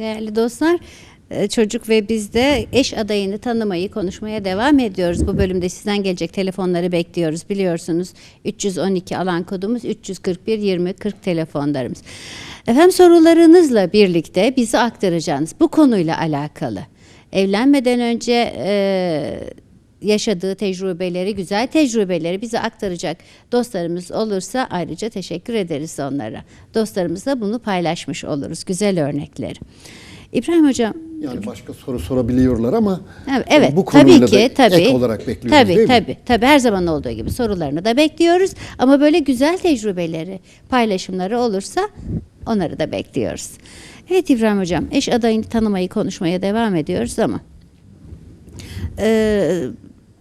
Değerli dostlar, e, çocuk ve biz de eş adayını tanımayı, konuşmaya devam ediyoruz. Bu bölümde sizden gelecek telefonları bekliyoruz. Biliyorsunuz 312 alan kodumuz 341 20 40 telefonlarımız. Efendim sorularınızla birlikte bizi aktaracağınız bu konuyla alakalı. Evlenmeden önce e, yaşadığı tecrübeleri, güzel tecrübeleri bize aktaracak dostlarımız olursa ayrıca teşekkür ederiz onlara. Dostlarımızla bunu paylaşmış oluruz, güzel örnekleri. İbrahim Hocam, Yani başka soru sorabiliyorlar ama evet, evet bu tabii konuyla ki, da tabii. ek olarak bekliyoruz tabii, değil mi? tabii, Tabii, her zaman olduğu gibi sorularını da bekliyoruz. Ama böyle güzel tecrübeleri, paylaşımları olursa onları da bekliyoruz. Evet İbrahim Hocam, eş adayını tanımayı konuşmaya devam ediyoruz ama ee,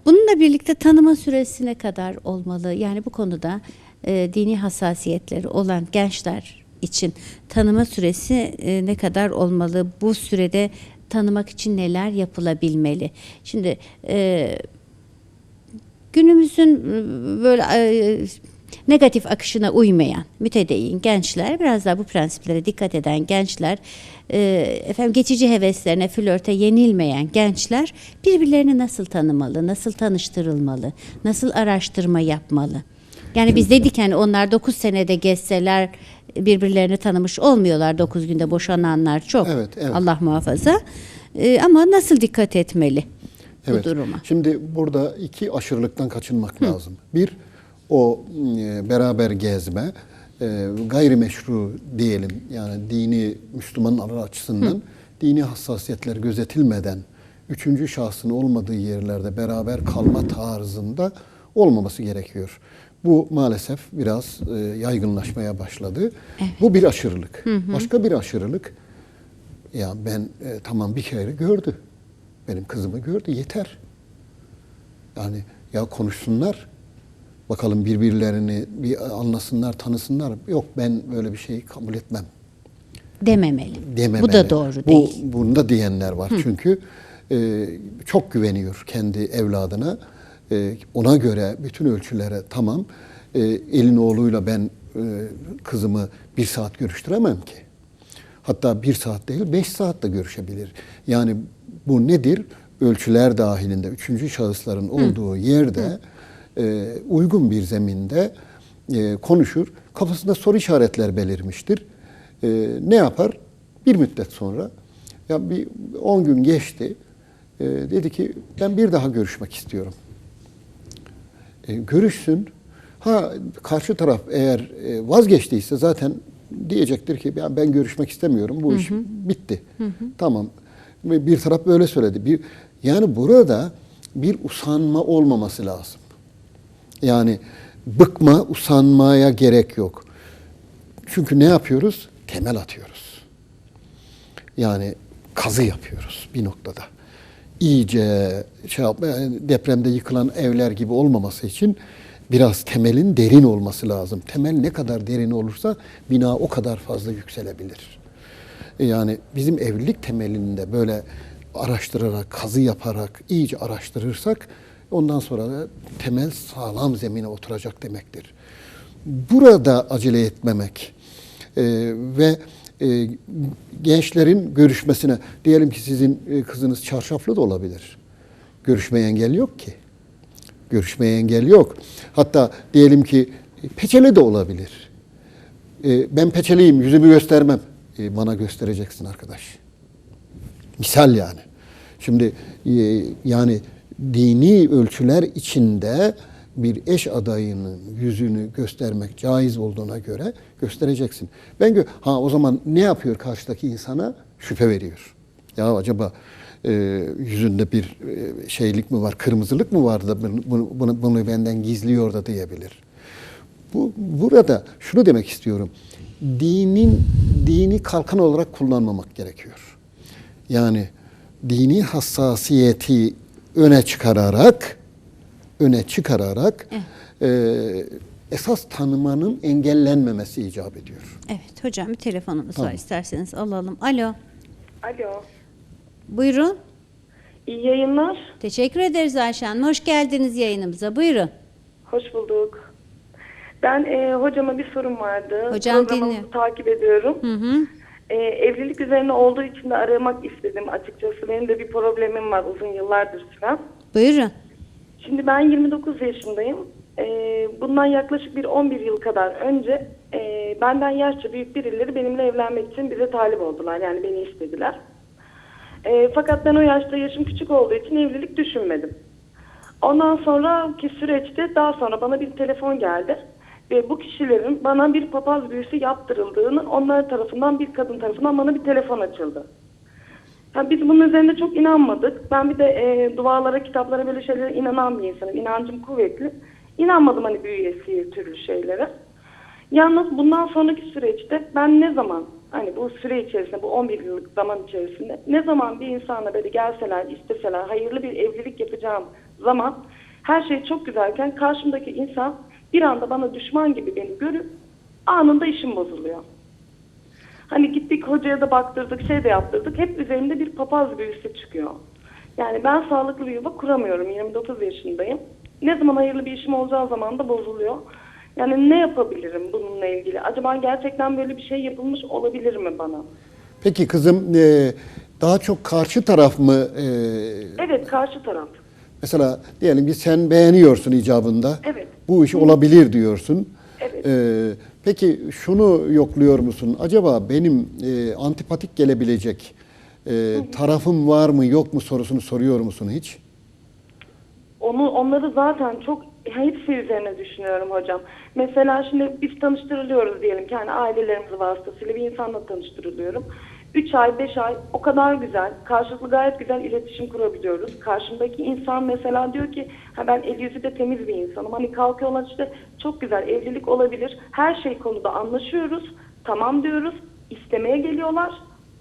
bununla birlikte tanıma süresine kadar olmalı. Yani bu konuda e, dini hassasiyetleri olan gençler için tanıma süresi e, ne kadar olmalı? Bu sürede tanımak için neler yapılabilmeli? Şimdi e, günümüzün e, böyle e, negatif akışına uymayan mütedeyyin gençler biraz daha bu prensiplere dikkat eden gençler e, efendim geçici heveslerine flörte yenilmeyen gençler birbirlerini nasıl tanımalı nasıl tanıştırılmalı nasıl araştırma yapmalı yani biz dedik hani onlar 9 senede gezseler birbirlerini tanımış olmuyorlar 9 günde boşananlar çok Evet, evet. Allah muhafaza E, ama nasıl dikkat etmeli Evet. bu duruma Şimdi burada iki aşırılıktan kaçınmak lazım. Bir, o e, beraber gezme, e, gayrimeşru diyelim yani dini Müslümanlar açısından dini hassasiyetler gözetilmeden üçüncü şahsın olmadığı yerlerde beraber kalma tarzında olmaması gerekiyor. Bu maalesef biraz e, yaygınlaşmaya başladı. Bu bir aşırılık. Başka bir aşırılık ya ben e, tamam bir kere gördü. Benim kızımı gördü yeter. Yani ya konuşsunlar. Bakalım birbirlerini bir anlasınlar, tanısınlar. Yok ben böyle bir şeyi kabul etmem dememeli. dememeli. Bu da doğru Bu, değil. Bunu da diyenler var. Çünkü e, çok güveniyor kendi evladına. E, ona göre bütün ölçülere tamam. E, elin oğluyla ben e, kızımı bir saat görüştüremem ki. Hatta bir saat değil beş saat de görüşebilir. Yani bu nedir? Ölçüler dahilinde üçüncü şahısların olduğu yerde e, uygun bir zeminde e, konuşur. Kafasında soru işaretler belirmiştir. E, ne yapar? Bir müddet sonra ya bir 10 gün geçti. E, dedi ki ben bir daha görüşmek istiyorum. E, görüşsün. Ha karşı taraf eğer e, vazgeçtiyse zaten diyecektir ki ben, ben görüşmek istemiyorum. Bu iş bitti. Tamam. Ve bir taraf böyle söyledi. Bir yani burada bir usanma olmaması lazım. Yani bıkma, usanmaya gerek yok. Çünkü ne yapıyoruz? Temel atıyoruz. Yani kazı yapıyoruz bir noktada. İyice şey yapma, depremde yıkılan evler gibi olmaması için biraz temelin derin olması lazım. Temel ne kadar derin olursa bina o kadar fazla yükselebilir. Yani bizim evlilik temelinde böyle araştırarak, kazı yaparak, iyice araştırırsak ondan sonra da temel sağlam zemine oturacak demektir. Burada acele etmemek e, ve e, gençlerin görüşmesine, diyelim ki sizin e, kızınız çarşaflı da olabilir. Görüşmeye engel yok ki. Görüşmeye engel yok. Hatta diyelim ki e, peçeli de olabilir. E, ben peçeliyim, yüzümü göstermem. E, bana göstereceksin arkadaş. Misal yani. Şimdi e, yani dini ölçüler içinde bir eş adayının yüzünü göstermek caiz olduğuna göre göstereceksin. Ben gö ha o zaman ne yapıyor karşıdaki insana? Şüphe veriyor. Ya acaba e, yüzünde bir e, şeylik mi var, kırmızılık mı var da bunu, bunu, bunu, benden gizliyor da diyebilir. Bu burada şunu demek istiyorum. Dinin dini kalkan olarak kullanmamak gerekiyor. Yani dini hassasiyeti öne çıkararak öne çıkararak e, esas tanımanın engellenmemesi icap ediyor. Evet hocam bir telefonumuz Tamam. var isterseniz alalım. Alo. Alo. Buyurun. İyi yayınlar. Teşekkür ederiz Ayşe Hanım. Hoş geldiniz yayınımıza. Buyurun. Hoş bulduk. Ben e, hocama bir sorum vardı. Hocam dinliyorum. takip ediyorum. Hı hı. E, evlilik üzerine olduğu için de aramak istedim açıkçası. Benim de bir problemim var uzun yıllardır süren. Buyurun. Şimdi ben 29 yaşındayım. Ee, bundan yaklaşık bir 11 yıl kadar önce e, benden yaşça büyük birileri benimle evlenmek için bize talip oldular. Yani beni istediler. Ee, fakat ben o yaşta yaşım küçük olduğu için evlilik düşünmedim. Ondan sonraki süreçte daha sonra bana bir telefon geldi. Ve bu kişilerin bana bir papaz büyüsü yaptırıldığını onlar tarafından bir kadın tarafından bana bir telefon açıldı. Ha, biz bunun üzerinde çok inanmadık. Ben bir de e, dualara, kitaplara böyle şeylere inanan bir insanım. İnancım kuvvetli. İnanmadım hani büyüye, sihir türlü şeylere. Yalnız bundan sonraki süreçte ben ne zaman hani bu süre içerisinde, bu 11 yıllık zaman içerisinde ne zaman bir insanla böyle gelseler, isteseler, hayırlı bir evlilik yapacağım zaman her şey çok güzelken karşımdaki insan bir anda bana düşman gibi beni görüp anında işim bozuluyor. Hani gittik hocaya da baktırdık, şey de yaptırdık. Hep üzerimde bir papaz büyüsü çıkıyor. Yani ben sağlıklı bir yuva kuramıyorum. 29 yaşındayım. Ne zaman hayırlı bir işim olacağı zaman da bozuluyor. Yani ne yapabilirim bununla ilgili? Acaba gerçekten böyle bir şey yapılmış olabilir mi bana? Peki kızım e, daha çok karşı taraf mı e, Evet karşı taraf. Mesela diyelim ki sen beğeniyorsun icabında. Evet. Bu iş olabilir diyorsun. Evet. E, peki şunu yokluyor musun? Acaba benim e, antipatik gelebilecek e, tarafım var mı yok mu sorusunu soruyor musun hiç? Onu onları zaten çok hepsi üzerine düşünüyorum hocam. Mesela şimdi biz tanıştırılıyoruz diyelim ki hani ailelerimiz vasıtasıyla bir insanla tanıştırılıyorum. 3 ay 5 ay o kadar güzel karşılıklı gayet güzel iletişim kurabiliyoruz. Karşımdaki insan mesela diyor ki ha ben el yüzü de temiz bir insanım. Hani kalkıyorlar işte çok güzel evlilik olabilir. Her şey konuda anlaşıyoruz. Tamam diyoruz. istemeye geliyorlar.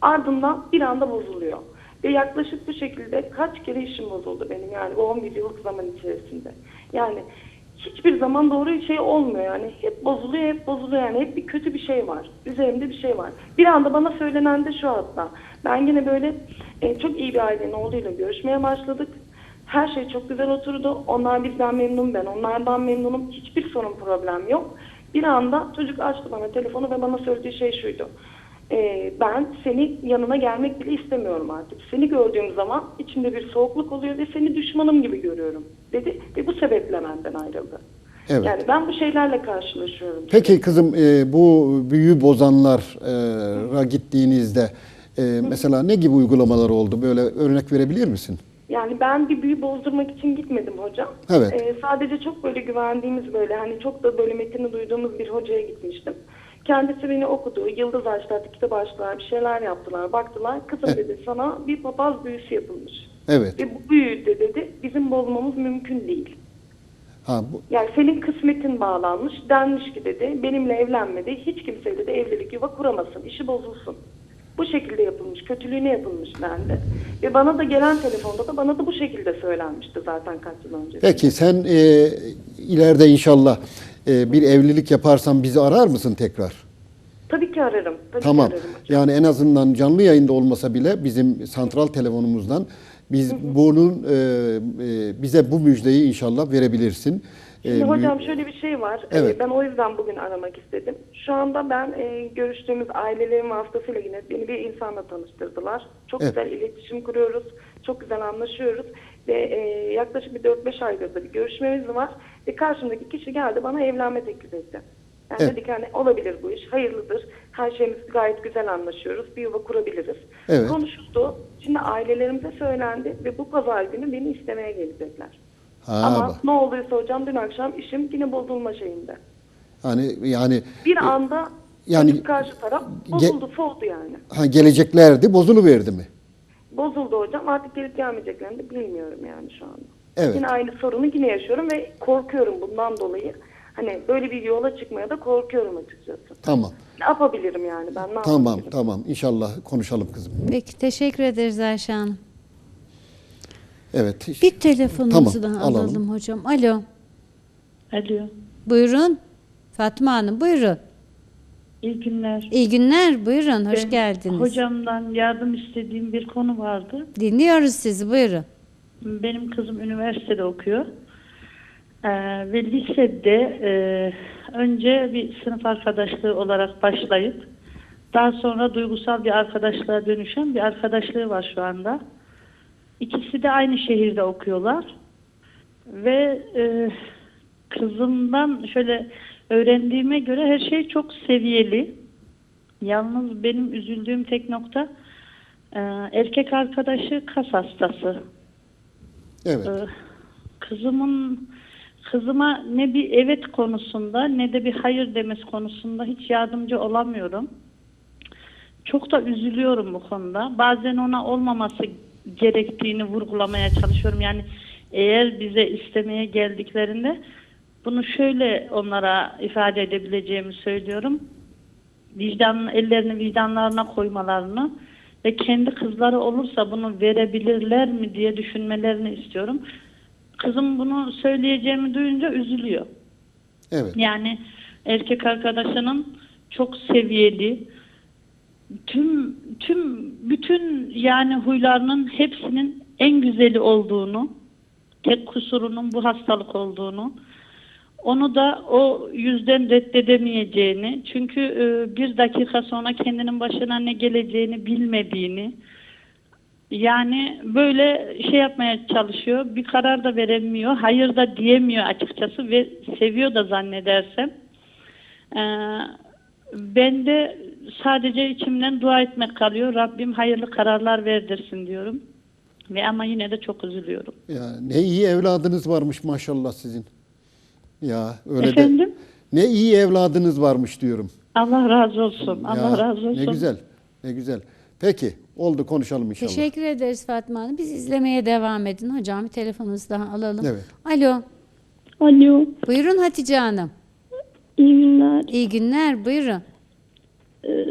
Ardından bir anda bozuluyor. Ve yaklaşık bu şekilde kaç kere işim bozuldu benim yani bu 11 yıllık zaman içerisinde. Yani hiçbir zaman doğru şey olmuyor yani. Hep bozuluyor, hep bozuluyor yani. Hep bir kötü bir şey var. Üzerimde bir şey var. Bir anda bana söylenen de şu hatta. Ben yine böyle e, çok iyi bir ailenin oğluyla görüşmeye başladık. Her şey çok güzel oturdu. Onlar bizden memnun, ben onlardan memnunum. Hiçbir sorun problem yok. Bir anda çocuk açtı bana telefonu ve bana söylediği şey şuydu. Ee, ben seni yanına gelmek bile istemiyorum artık. Seni gördüğüm zaman içimde bir soğukluk oluyor ve seni düşmanım gibi görüyorum dedi ve bu sebeple benden ayrıldı. Evet. Yani ben bu şeylerle karşılaşıyorum. Peki kızım e, bu büyü bozanlara gittiğinizde e, mesela ne gibi uygulamalar oldu? Böyle örnek verebilir misin? Yani ben bir büyü bozdurmak için gitmedim hocam. Evet. Ee, sadece çok böyle güvendiğimiz böyle hani çok da böyle metini duyduğumuz bir hocaya gitmiştim. Kendisi beni okudu. Yıldız açtılar, kitap açtılar, bir şeyler yaptılar. Baktılar. Kızım dedi sana bir papaz büyüsü yapılmış. Evet. Ve bu büyüyü de dedi bizim bozmamız mümkün değil. Ha bu, Yani senin kısmetin bağlanmış. Denmiş ki dedi benimle evlenmedi. Hiç kimseyle de evlilik yuva kuramasın. işi bozulsun. Bu şekilde yapılmış. Kötülüğüne yapılmış bende. Ve bana da gelen telefonda da bana da bu şekilde söylenmişti zaten kaç yıl önce. Peki sen e, ileride inşallah e, bir evlilik yaparsan bizi arar mısın tekrar? Tabii ki ararım. Tabii Tamam. ki ararım. Yani en azından canlı yayında olmasa bile bizim santral telefonumuzdan biz bunun e, e, bize bu müjdeyi inşallah verebilirsin. Şimdi E, hocam şöyle bir şey var. Ee, Evet. Ben o yüzden bugün aramak istedim. Şu anda ben e, görüştüğümüz ailelerin vasıtasıyla yine beni bir insanla tanıştırdılar. Çok Evet. güzel iletişim kuruyoruz. Çok güzel anlaşıyoruz. Ve e, yaklaşık bir 4-5 aydır da bir görüşmemiz var. Ve karşımdaki kişi geldi bana evlenme teklif etti. Yani Evet. dedik hani olabilir bu iş, hayırlıdır. Her şeyimiz gayet güzel anlaşıyoruz. Bir yuva kurabiliriz. Evet. Konuşuldu. Şimdi ailelerimize söylendi ve bu pazar günü beni istemeye gelecekler. ha, Ama bak. ne olduysa hocam dün akşam işim yine bozulma şeyinde. hani yani Bir anda yani- karşı taraf bozuldu, soğudu yani. ha, geleceklerdi, bozuluverdi mi? Bozuldu hocam. Artık gelip gelmeyeceklerini de bilmiyorum yani şu anda. Evet. Yine aynı sorunu yine yaşıyorum ve korkuyorum bundan dolayı. Hani böyle bir yola çıkmaya da korkuyorum açıkçası. Tamam. Ne yapabilirim yani ben ne Tamam, yapabilirim? tamam. İnşallah konuşalım kızım. Peki teşekkür ederiz Ayşe Hanım. Evet. Bir telefonumuzu Tamam, daha alalım. alalım hocam. Alo. Alo, Buyurun. Fatma Hanım buyurun. iyi günler. İyi günler. Buyurun. Hoş Ben geldiniz. Hocamdan yardım istediğim bir konu vardı. Dinliyoruz sizi. Buyurun. Benim kızım üniversitede okuyor. Ee, ve lisede e, önce bir sınıf arkadaşlığı olarak başlayıp Daha sonra duygusal bir arkadaşlığa dönüşen bir arkadaşlığı var şu anda. İkisi de aynı şehirde okuyorlar. Ve e, kızımdan şöyle öğrendiğime göre her şey çok seviyeli. Yalnız benim üzüldüğüm tek nokta e, erkek arkadaşı kas hastası. Evet. Ee, Kızımın kızıma ne bir evet konusunda ne de bir hayır demesi konusunda hiç yardımcı olamıyorum. Çok da üzülüyorum bu konuda. Bazen ona olmaması gerektiğini vurgulamaya çalışıyorum. Yani eğer bize istemeye geldiklerinde bunu şöyle onlara ifade edebileceğimi söylüyorum. Vicdan ellerini vicdanlarına koymalarını ve kendi kızları olursa bunu verebilirler mi diye düşünmelerini istiyorum. Kızım bunu söyleyeceğimi duyunca üzülüyor. Evet. Yani erkek arkadaşının çok seviyeli, tüm tüm bütün yani huylarının hepsinin en güzeli olduğunu, tek kusurunun bu hastalık olduğunu, onu da o yüzden reddedemeyeceğini, çünkü e, bir dakika sonra kendinin başına ne geleceğini bilmediğini, yani böyle şey yapmaya çalışıyor, bir karar da veremiyor, hayır da diyemiyor açıkçası ve seviyor da zannedersem. Ee, ben de sadece içimden dua etmek kalıyor. Rabbim hayırlı kararlar verdirsin diyorum. Ve ama yine de çok üzülüyorum. Ya ne iyi evladınız varmış maşallah sizin. Ya öyle Efendim? de ne iyi evladınız varmış diyorum. Allah razı olsun. Ya, Allah razı olsun. Ne güzel. Ne güzel. Peki oldu konuşalım inşallah. Teşekkür ederiz Fatma Hanım. Biz izlemeye devam edin. Hocam bir telefonunuzu daha alalım. Evet. Alo. Alo, Buyurun Hatice Hanım. iyi günler. İyi günler. Buyurun. Ee,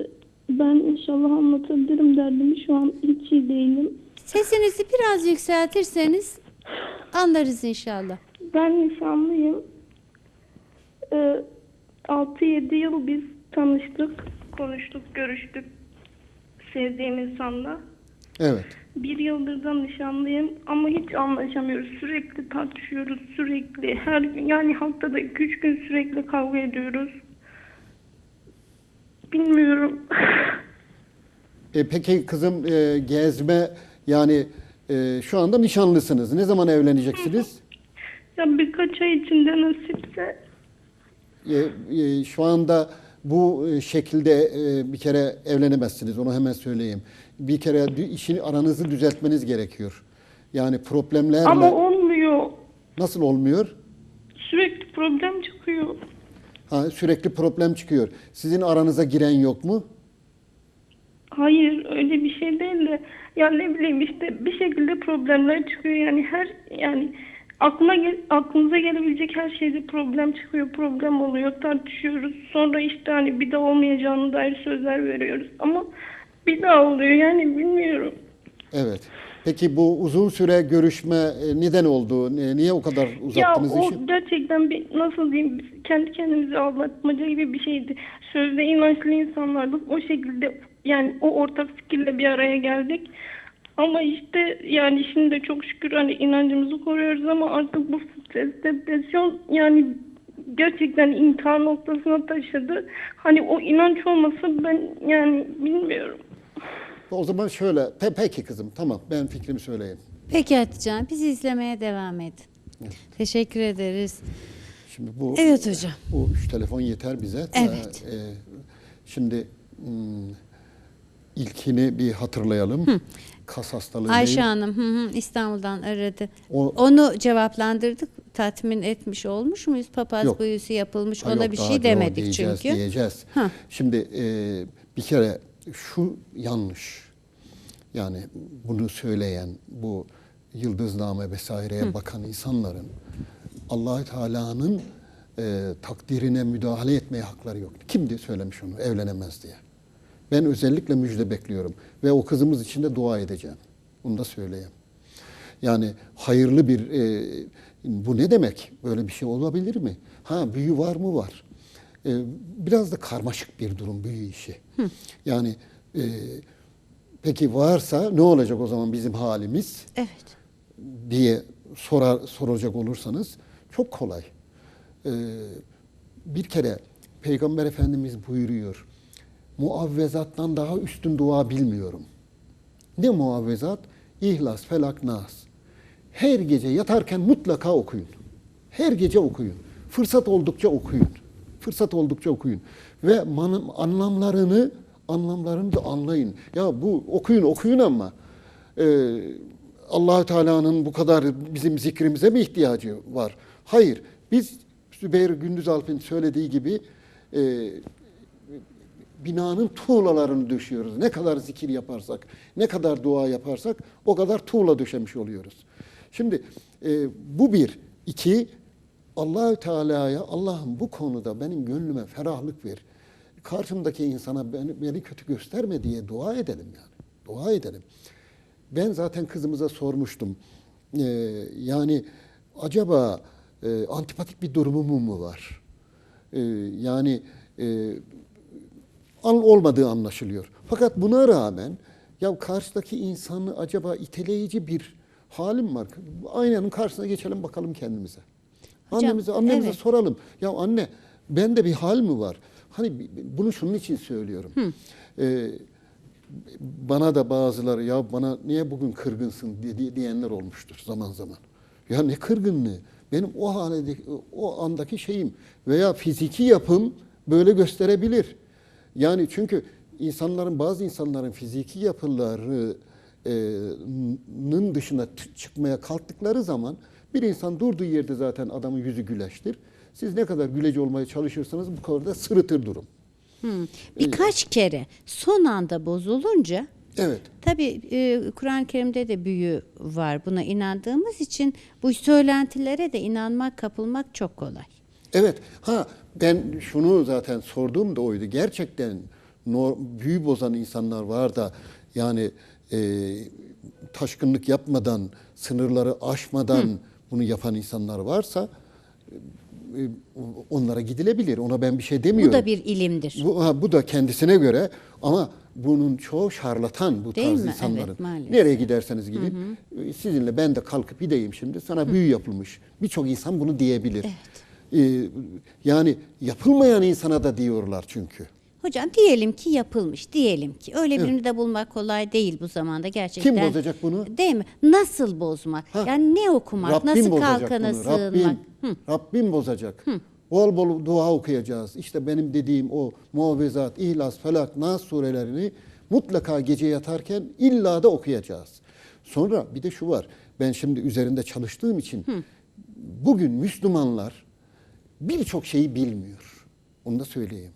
ben inşallah anlatabilirim derdimi. Şu an hiç iyi değilim. Sesinizi biraz yükseltirseniz anlarız inşallah. Ben nişanlıyım. Ee, 6-7 yıl biz tanıştık, konuştuk, görüştük sevdiğim insanla. Evet. Bir yıldır da nişanlıyım ama hiç anlaşamıyoruz. Sürekli tartışıyoruz, sürekli. Her gün yani haftada 2-3 gün sürekli kavga ediyoruz. Bilmiyorum. E, peki kızım e, gezme yani e, şu anda nişanlısınız. Ne zaman evleneceksiniz? ya birkaç ay içinde nasipse E, e, şu anda bu e, şekilde e, bir kere evlenemezsiniz. Onu hemen söyleyeyim. Bir kere işini aranızı düzeltmeniz gerekiyor. Yani problemlerle ama olmuyor. nasıl olmuyor? Sürekli problem çıkıyor. Ha, sürekli problem çıkıyor. Sizin aranıza giren yok mu? Hayır öyle bir şey değil de ya ne bileyim işte bir şekilde problemler çıkıyor yani her yani aklına aklınıza gelebilecek her şeyde problem çıkıyor problem oluyor tartışıyoruz sonra işte hani bir daha olmayacağını dair sözler veriyoruz ama bir daha oluyor yani bilmiyorum. Evet. Peki bu uzun süre görüşme e, neden oldu? Niye o kadar Ya uzattınız o işi? gerçekten bir nasıl diyeyim kendi kendimizi aldatmaca gibi bir şeydi. Sözde inançlı insanlardık. O şekilde yani o ortak fikirle bir araya geldik. Ama işte yani şimdi de çok şükür hani inancımızı koruyoruz ama artık bu stres, depresyon yani gerçekten intihar noktasına taşıdı. Hani o inanç olmasa ben yani bilmiyorum. O zaman şöyle. Pe- peki kızım tamam ben fikrimi söyleyeyim. Peki Hatice Hanım. Bizi izlemeye devam edin. Teşekkür ederiz. Şimdi bu Evet hocam. bu üç telefon yeter bize. Evet. Ee, e, şimdi hmm, ilkini bir hatırlayalım. Kas hastalığı Ayşe değil. Hanım hı hı, İstanbul'dan aradı. O- Onu cevaplandırdık. Tatmin etmiş olmuş muyuz? Papaz Yok. büyüsü yapılmış. Ha, Ona yok, bir daha şey demedik diyeceğiz, çünkü. Diyeceğiz. Hah. Şimdi e, bir kere şu yanlış. Yani bunu söyleyen bu yıldızname vesaireye bakan insanların allah Teala'nın e, takdirine müdahale etmeye hakları yok. Kim diye söylemiş onu evlenemez diye. Ben özellikle müjde bekliyorum ve o kızımız için de dua edeceğim. Onu da söyleyeyim. Yani hayırlı bir e, bu ne demek? Böyle bir şey olabilir mi? Ha büyü var mı var? E, biraz da karmaşık bir durum büyü işi. Yani e, peki varsa ne olacak o zaman bizim halimiz Evet. diye sorar soracak olursanız çok kolay. E, bir kere Peygamber Efendimiz buyuruyor. Muavvezattan daha üstün dua bilmiyorum. Ne muavvezat? İhlas, Felak, Nas. Her gece yatarken mutlaka okuyun. Her gece okuyun. Fırsat oldukça okuyun. Fırsat oldukça okuyun. Ve anlamlarını anlamlarını da anlayın. Ya bu okuyun okuyun ama e, allah Teala'nın bu kadar bizim zikrimize mi ihtiyacı var? Hayır. Biz Zübeyir Gündüz Alp'in söylediği gibi e, binanın tuğlalarını düşüyoruz. Ne kadar zikir yaparsak, ne kadar dua yaparsak o kadar tuğla döşemiş oluyoruz. Şimdi e, bu bir. iki Allahü Teala'ya Allah'ım bu konuda benim gönlüme ferahlık ver. Karşımdaki insana beni, beni kötü gösterme diye dua edelim yani. Dua edelim. Ben zaten kızımıza sormuştum. Ee, yani acaba e, antipatik bir durumum mu var? Ee, yani e, olmadığı anlaşılıyor. Fakat buna rağmen ya karşıdaki insanı acaba iteleyici bir halim var. Aynanın karşısına geçelim bakalım kendimize. Hocam, annemize annemize evet. soralım. Ya anne bende bir hal mi var? Hani bunu şunun için söylüyorum. Ee, bana da bazıları ya bana niye bugün kırgınsın dedi, diyenler olmuştur zaman zaman. Ya ne kırgınlığı? Benim o halde o andaki şeyim veya fiziki yapım böyle gösterebilir. Yani çünkü insanların bazı insanların fiziki yapılarının dışına t- çıkmaya kalktıkları zaman bir insan durduğu yerde zaten adamın yüzü güleştir. Siz ne kadar güleci olmaya çalışırsanız bu konuda sırıtır durum. Hmm. Birkaç kere son anda bozulunca Evet. Tabii e, Kur'an-ı Kerim'de de büyü var. Buna inandığımız için bu söylentilere de inanmak, kapılmak çok kolay. Evet. Ha ben şunu zaten sorduğum da oydu. Gerçekten no, büyü bozan insanlar var da yani e, taşkınlık yapmadan, sınırları aşmadan bunu yapan insanlar varsa e, onlara gidilebilir. Ona ben bir şey Bu demiyorum. da bir ilimdir. Bu, ha, bu da kendisine göre ama bunun çoğu şarlatan bu Değil tarz mi? insanların. Evet, maalesef. Nereye giderseniz gidin. e, Sizinle ben de kalkıp gideyim şimdi. Sana büyü yapılmış. Birçok insan bunu diyebilir. Ee, yani yapılmayan insana da diyorlar çünkü. Hocam diyelim ki yapılmış, diyelim ki. Öyle birini de bulmak kolay değil bu zamanda gerçekten. Kim bozacak bunu? Değil mi? Nasıl bozmak? Ha. Yani ne okumak? Rabbim nasıl kalkana bunu. sığınmak? Rabbim, Rabbim bozacak. Bol bol dua okuyacağız. İşte benim dediğim o muavezat, İhlas, Felak, Nas surelerini mutlaka gece yatarken illa da okuyacağız. Sonra bir de şu var. Ben şimdi üzerinde çalıştığım için bugün Müslümanlar birçok şeyi bilmiyor. Onu da söyleyeyim.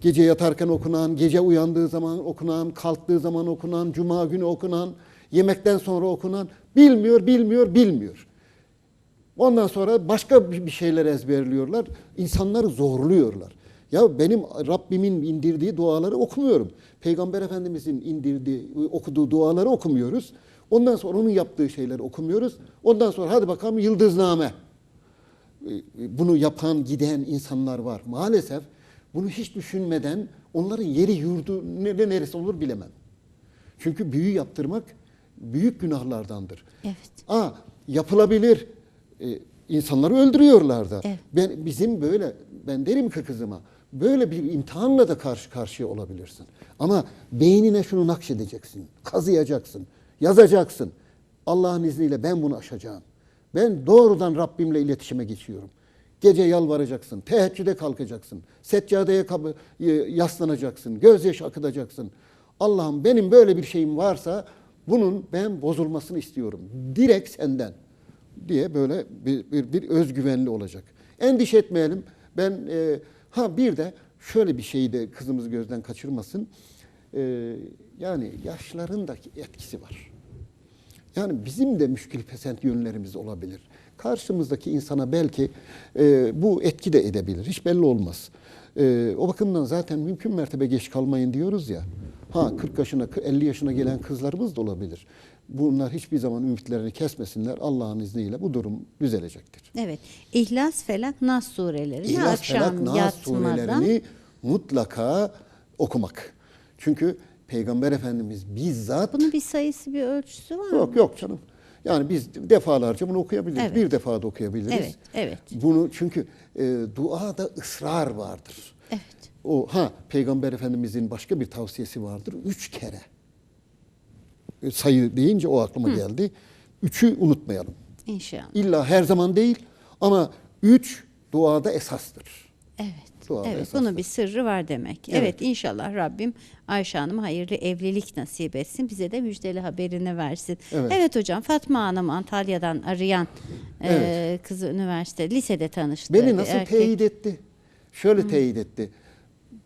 Gece yatarken okunan, gece uyandığı zaman okunan, kalktığı zaman okunan, cuma günü okunan, yemekten sonra okunan bilmiyor, bilmiyor, bilmiyor. Ondan sonra başka bir şeyler ezberliyorlar. İnsanları zorluyorlar. Ya benim Rabbimin indirdiği duaları okumuyorum. Peygamber Efendimizin indirdiği, okuduğu duaları okumuyoruz. Ondan sonra onun yaptığı şeyleri okumuyoruz. Ondan sonra hadi bakalım yıldızname. Bunu yapan, giden insanlar var. Maalesef bunu hiç düşünmeden onların yeri yurdu ne- neresi olur bilemem. Çünkü büyü yaptırmak büyük günahlardandır. Evet. Aa, yapılabilir. Ee, insanları öldürüyorlar da. Evet. Ben bizim böyle ben derim ki kızıma böyle bir imtihanla da karşı karşıya olabilirsin. Ama beynine şunu nakşedeceksin. Kazıyacaksın. Yazacaksın. Allah'ın izniyle ben bunu aşacağım. Ben doğrudan Rabbimle iletişime geçiyorum. Gece yalvaracaksın, teheccüde kalkacaksın, seccadeye y- yaslanacaksın, gözyaşı akıtacaksın. Allah'ım benim böyle bir şeyim varsa bunun ben bozulmasını istiyorum. Direkt senden diye böyle bir, bir, bir özgüvenli olacak. Endişe etmeyelim. Ben e, ha bir de şöyle bir şeyi de kızımız gözden kaçırmasın. E, yani yaşların da etkisi var. Yani bizim de müşkil pesent yönlerimiz olabilir. Karşımızdaki insana belki e, bu etki de edebilir. Hiç belli olmaz. E, o bakımdan zaten mümkün mertebe geç kalmayın diyoruz ya. Ha 40 yaşına 50 yaşına gelen kızlarımız da olabilir. Bunlar hiçbir zaman ümitlerini kesmesinler. Allah'ın izniyle bu durum düzelecektir. Evet. İhlas, Felak, Nas surelerini İhlas, akşam Felak, Nas yatmadan surelerini mutlaka okumak. Çünkü Peygamber Efendimiz bizzat bunun bir sayısı, bir ölçüsü var mı? Yok yok canım. Yani biz defalarca bunu okuyabiliriz. Evet. Bir defa da okuyabiliriz. Evet, evet. Bunu çünkü e, duada ısrar vardır. Evet. o ha Peygamber Efendimizin başka bir tavsiyesi vardır. Üç kere. E, Sayı deyince o aklıma geldi. Üçü unutmayalım. İnşallah. İlla her zaman değil ama üç duada esastır. Evet. Duada evet, esastır. bunun bir sırrı var demek. Evet. Evet. inşallah Rabbim Ayşe Hanım'a hayırlı evlilik nasip etsin. Bize de müjdeli haberini versin. Evet, Evet. hocam Fatma Hanım Antalya'dan arayan e, Evet. kızı üniversite lisede tanıştı. Beni nasıl erkek. teyit etti? Şöyle teyit etti.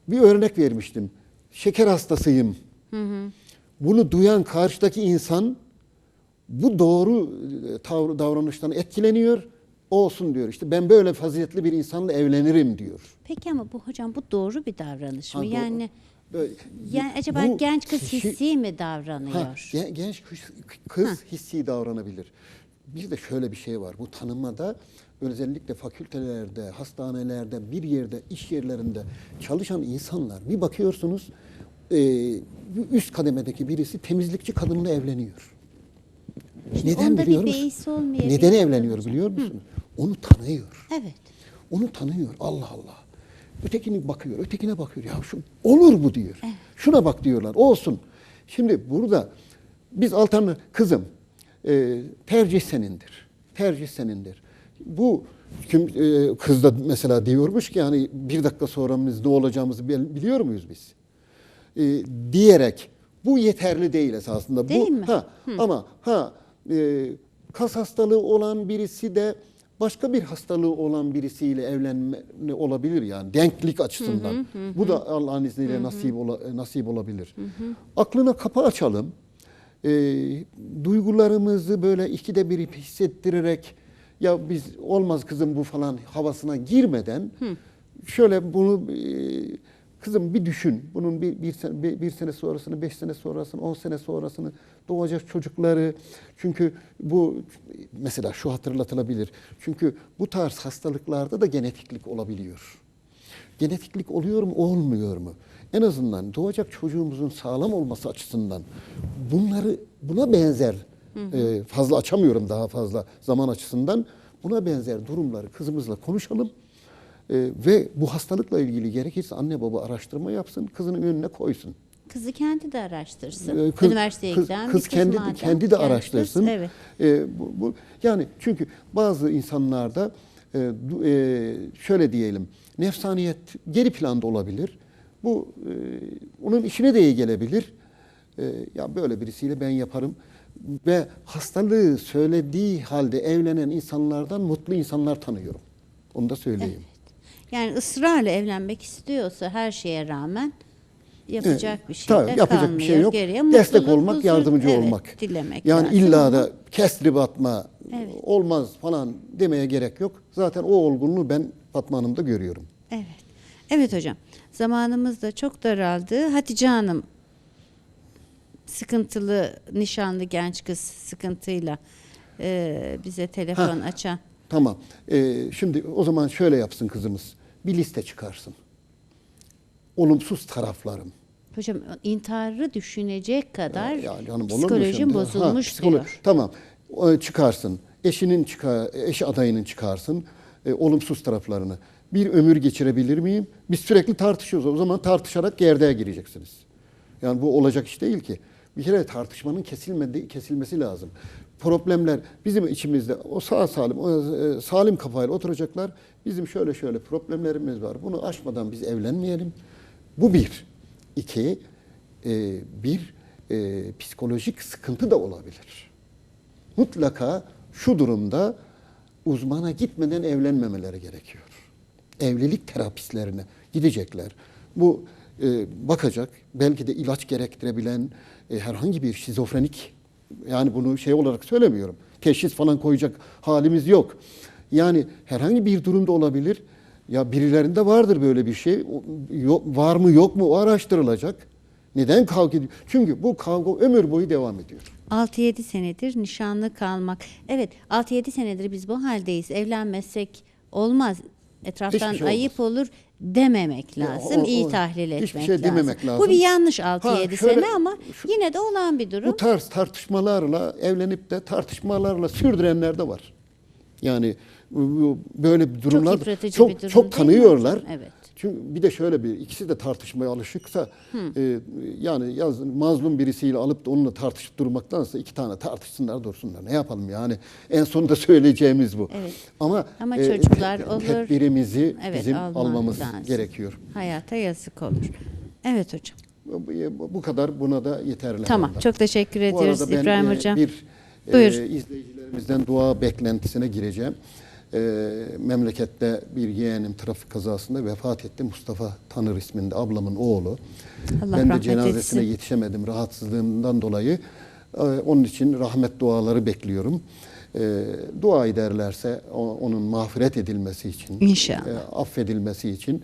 Bir örnek vermiştim. Şeker hastasıyım. Bunu duyan karşıdaki insan bu doğru e, davranıştan etkileniyor. Olsun diyor. İşte ben böyle faziletli bir insanla evlenirim diyor. Peki ama bu hocam bu doğru bir davranış mı? Ha, doğru. Yani Böyle- yani acaba bu genç kız kişi- hissi mi Ha, davranıyor? gen- genç kız, kız hissi davranabilir. Bir de şöyle bir şey var. Bu tanımada özellikle fakültelerde, hastanelerde, bir yerde, iş yerlerinde çalışan insanlar bir bakıyorsunuz e, üst kademedeki birisi temizlikçi kadınla evleniyor. Neden onda bir biliyor musun? Neden evleniyor biliyor musun? Onu tanıyor. Evet. Onu tanıyor. Allah Allah. Ötekini bakıyor, ötekine bakıyor. Ya şu olur bu diyor. Şuna bak diyorlar. Olsun. Şimdi burada biz alternatif kızım e, tercih senindir. Tercih senindir. Bu kim, e, kız da mesela diyormuş ki hani bir dakika sonra biz ne olacağımızı bil- biliyor muyuz biz? E, diyerek bu yeterli değil esasında. Değil bu, mi? Ha, ama ha e, kas hastalığı olan birisi de başka bir hastalığı olan birisiyle evlenme olabilir yani denklik açısından. Bu da Allah'ın izniyle nasip ola- nasip olabilir. Aklına kapı açalım. E, duygularımızı böyle ikide bir hissettirerek ya biz olmaz kızım bu falan havasına girmeden şöyle bunu e, kızım bir düşün. Bunun bir, bir, sene, bir, bir sene sonrasını, beş sene sonrasını, on sene sonrasını doğacak çocukları. Çünkü bu mesela şu hatırlatılabilir. Çünkü bu tarz hastalıklarda da genetiklik olabiliyor. Genetiklik oluyor mu, olmuyor mu? En azından doğacak çocuğumuzun sağlam olması açısından bunları buna benzer e, fazla açamıyorum daha fazla zaman açısından buna benzer durumları kızımızla konuşalım. E, ve bu hastalıkla ilgili gerekirse anne baba araştırma yapsın, kızının önüne koysun. Kızı kendi de araştırsın. Ee, kız- Üniversiteye kız, giden kız kendi madem, kendi de kız, araştırsın. Evet. Ee, bu, bu yani çünkü bazı insanlarda e, e, şöyle diyelim nefsaniyet geri planda olabilir. Bu e, onun işine de iyi gelebilir. E, ya böyle birisiyle ben yaparım ve hastalığı söylediği halde evlenen insanlardan mutlu insanlar tanıyorum. Onu da söyleyeyim. Yani ısrarla evlenmek istiyorsa her şeye rağmen yapacak Evet, bir şey tabii, de yapacak kalmıyor. bir şey yok. Geriye Destek olmak, huzur, yardımcı evet, olmak. Dilemek yani lazım illa da kestirip atma, Evet. olmaz falan demeye gerek yok. Zaten o olgunluğu ben Fatma Hanım'da görüyorum. Evet. Evet hocam. Zamanımız da çok daraldı. Hatice Hanım sıkıntılı nişanlı genç kız sıkıntıyla e, bize telefon açan. Tamam. Ee, şimdi o zaman şöyle yapsın kızımız. Bir liste çıkarsın. Olumsuz taraflarım. Hocam intiharı düşünecek kadar Yani canım olur mu psikolojim bozulmuş psikolo- diyor. Tamam. Çıkarsın. Eşinin çıkar, eş adayının çıkarsın. e, olumsuz taraflarını. Bir ömür geçirebilir miyim? Biz sürekli tartışıyoruz. O zaman tartışarak gerdeğe gireceksiniz. Yani bu olacak iş değil ki. Bir kere tartışmanın kesilmedi, kesilmesi lazım. Problemler bizim içimizde o sağ salim, o e, salim kafayla oturacaklar. Bizim şöyle şöyle problemlerimiz var. Bunu aşmadan biz evlenmeyelim. Bu bir. İki, e, bir e, psikolojik sıkıntı da olabilir. Mutlaka şu durumda uzmana gitmeden evlenmemeleri gerekiyor. Evlilik terapistlerine gidecekler. Bu e, bakacak, belki de ilaç gerektirebilen e, herhangi bir şizofrenik, yani bunu şey olarak söylemiyorum, teşhis falan koyacak halimiz yok. Yani herhangi bir durumda olabilir. Ya birilerinde vardır böyle bir şey. Yok, var mı yok mu o araştırılacak. Neden kavga ediyor? Çünkü bu kavga ömür boyu devam ediyor. 6-7 senedir nişanlı kalmak. Evet 6-7 senedir biz bu haldeyiz. Evlenmezsek olmaz. Etraftan şey ayıp olur dememek lazım. o- iyi o- tahlil etmek hiçbir şey lazım. dememek Bu lazım. bir yanlış 6-7 Ha, şöyle- sene ama şu- yine de olan bir durum. Bu tarz tartışmalarla evlenip de tartışmalarla sürdürenler de var. Yani bu- bu- böyle durumlar çok bir durum çok tanıyorlar. Evet. Çünkü bir de şöyle bir ikisi de tartışmaya alışıksa e, yani yaz, mazlum birisiyle alıp da onunla tartışıp durmaktansa iki tane tartışsınlar dursunlar. Ne yapalım yani en sonunda söyleyeceğimiz bu. Evet. Ama, Ama e, çocuklar olur. tedbirimizi Evet, bizim almamız lazım. gerekiyor. Hayata yazık olur. Evet hocam. Bu, bu kadar buna da yeterli. Tamam. herhalde. Çok teşekkür Bu ediyoruz arada ben, İbrahim e, hocam. Bir e, Buyur. izleyicilerimizden dua beklentisine gireceğim. E, memlekette bir yeğenim trafik kazasında vefat etti. Mustafa Tanır isminde ablamın oğlu. Allah ben de cenazesine etsin. yetişemedim rahatsızlığımdan dolayı. E, onun için rahmet duaları bekliyorum. E, dua ederlerse o- onun mağfiret edilmesi için, İnşallah. e, affedilmesi için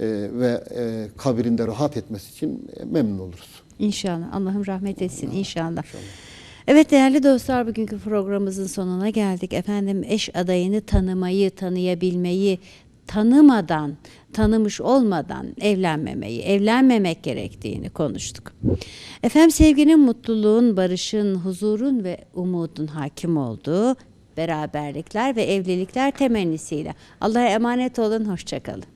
e, ve e, kabirinde rahat etmesi için e, memnun oluruz. İnşallah. Allah'ım rahmet etsin inşallah. Evet değerli dostlar bugünkü programımızın sonuna geldik. Efendim eş adayını tanımayı, tanıyabilmeyi, tanımadan, tanımış olmadan evlenmemeyi, evlenmemek gerektiğini konuştuk. Efendim sevginin, mutluluğun, barışın, huzurun ve umudun hakim olduğu beraberlikler ve evlilikler temennisiyle. Allah'a emanet olun, hoşçakalın.